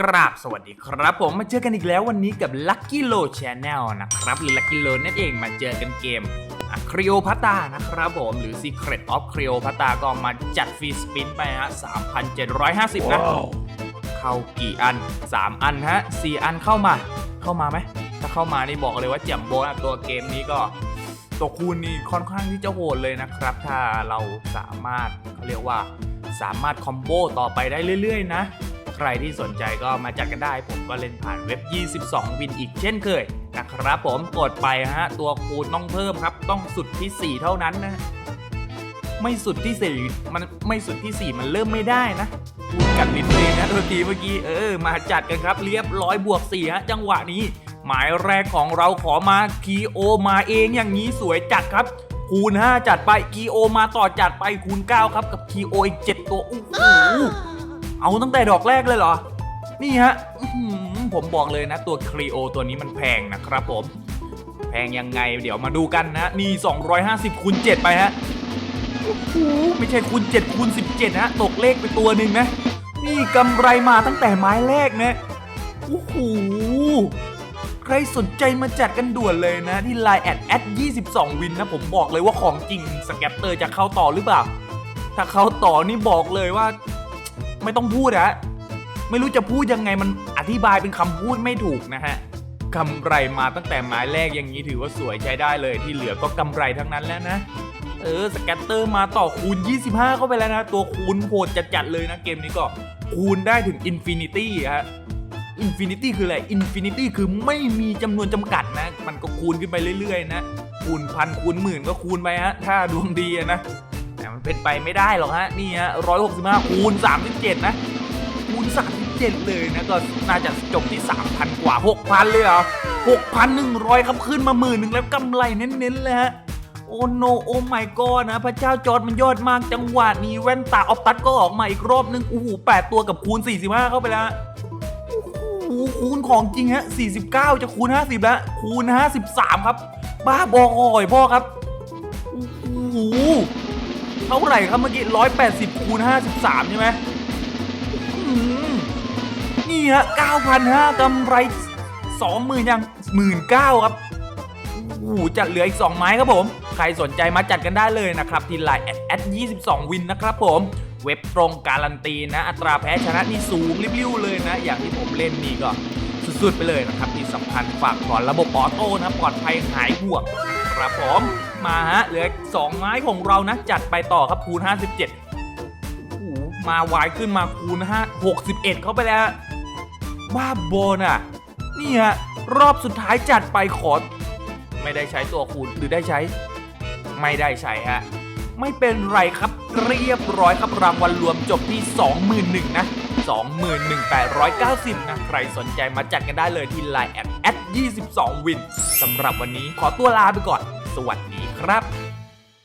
กราบสวัสดีครับผมมาเจอกันอีกแล้ววันนี้กับ Lucky Lo Channel นะครับ หรือ Lucky Lo นั่นเองมาเจอกันเกมครีโอพัตานะครับผมหรือ Secret of Cleopatra ก็มาจัดฟรีสปินไปฮะ 3,750 นะ เข้ากี่อัน 3 อันฮะ 4 อันเข้ามาเข้ามาไหม ถ้าเข้ามานี่บอกเลยว่าแจ่มโบนะตัวเกมนี้ก็ตัวคูณนี่ค่อนข้างที่จะโหดเลยนะครับ ถ้าเราสามารถเขาเรียกว่าสามารถคอมโบต่อไปได้เรื่อย ๆ นะใค รที่สนใจก็มาจัดกันได้ ผมก็เล่นผ่านเว็บ 22 วินอีกเช่นเคยนะครับผมกดไปฮะ ตัวคูณต้องเพิ่มครับ ต้องสุดที่ 4 เท่านั้นนะ ไม่สุดที่สี่มันไม่สุดที่ 4 มันเริ่มไม่ได้นะพูดกันลิ้นเลยนะตัวทีเมื่อกี้เออ มาจัดกันครับ เรียบร้อยบวก4ฮะจังหวะนี้ หมายแรกของเราขอมาคีโอมาเองอย่างนี้สวยจัดครับคูณ 5 จัดไปคีโอมาต่อจัดไปคูณ 9 ครับกับคีโออีก 7 ตัวโอ้โห เอาตั้งแต่ดอกแรกเลยเหรอ นี่ฮะผมบอกเลยนะ ตัวครีโอตัวนี้มันแพงนะครับผม แพงยังไงเดี๋ยวมาดูกันนะ นี่ 250คูณ7ไปฮะโอ้โหไม่ใช่คูณ7คูณ17นะตกเลขไปตัวหนึ่งนะนี่กำไรมาตั้งแต่ไม้แรกนะโอ้โหใครสนใจมาจัดกันด่วนเลยนะ ที่ Line แอดแอด22 วินนะ ผมบอกเลยว่าของจริงสแกปเตอร์จะเข้าต่อหรือเปล่า ถ้าเข้าต่อนี่บอกเลยว่า ไม่ต้องพูดอะไม่รู้จะพูดยังไงมันอธิบายเป็นคำพูดไม่ถูกนะฮะกำไรมาตั้งแต่ไม้แรกอย่างนี้ถือว่าสวยใช้ได้เลยที่เหลือก็กำไรทั้งนั้นแล้วนะ เออสแกตเตอร์มาต่อคูณ 25 เข้าไปแล้วนะ ตัวคูณโหดจัดๆเลยนะเกมนี้ก็คูณได้ถึงอินฟินิตี้ฮะอินฟินิตี้คืออะไรอินฟินิตี้คือไม่มีจำนวนจำกัดนะ มันก็คูณขึ้นไปเรื่อยๆนะ คูณพันคูณหมื่นก็คูณไปฮะถ้าดวงดีนะ เป็นไปไม่ได้หรอกฮะนี่ฮะ165คูณ37นะคูณ37เจ็ดเลยนะก็น่าจะจบที่3,000กว่า6,000เลยเหรอ6,100ครับขึ้นมาหมื่นหนึ่งแล้วกำไรเน้นๆเลยฮะโอ้โนโอ้ไม่กอนะ พระเจ้าจอร์ดมันยอดมากจังหวะนี้แว่นตาออฟตัดก็ออกมาอีกรอบนึงโอ้โหแปดตัวกับคูณ 45 เข้าไปแล้วโอ้โหคูณของจริงฮะ 49 จะคูณ 50 แล้ว คูณ 53 ครับ บ้าบออ่อยพ่อครับโอ้โห เท่าไหร่ครับเมื่อกี้180คูณ53ใช่ไหมอื้อหือนี่ฮะ9,500กำไร20,000ยัง19,000ครับโอ้โหจะเหลืออีก 2 ไม้ครับผม ใครสนใจมาจัดกันได้เลยนะครับที่ไลน์แอดแอด22วินนะครับผม เว็บตรงการันตีนะ อัตราแพ้ชนะนี่สูงริ้วๆเลยนะ อย่างที่ผมเล่นนี่ก็สุดๆไปเลยนะครับ ที่สำคัญฝากถอนระบบออโต้นะปลอดภัยหายห่วงครับผม มาฮะเหลือ 2 ไม้ของเรานะ จัดไปต่อครับคูณ 57โอ้โหมาไวายขึ้นมาคูณ5 61 เข้าไปแล้วบ้าบอน่ะนี่ฮะรอบสุดท้ายจัดไปขอ ไม่ได้ใช้ตัวคูณหรือได้ใช้ ไม่ได้ใช้ฮะไม่เป็นไรครับเรียบร้อยครับรางวัลรวมจบที่ 21,000นะ21,890 นะ ใครสนใจมาจัดกันได้เลยที่ Line แอดแอด22วินสำหรับวันนี้ขอตัวลาไปก่อน สวัสดี ครับ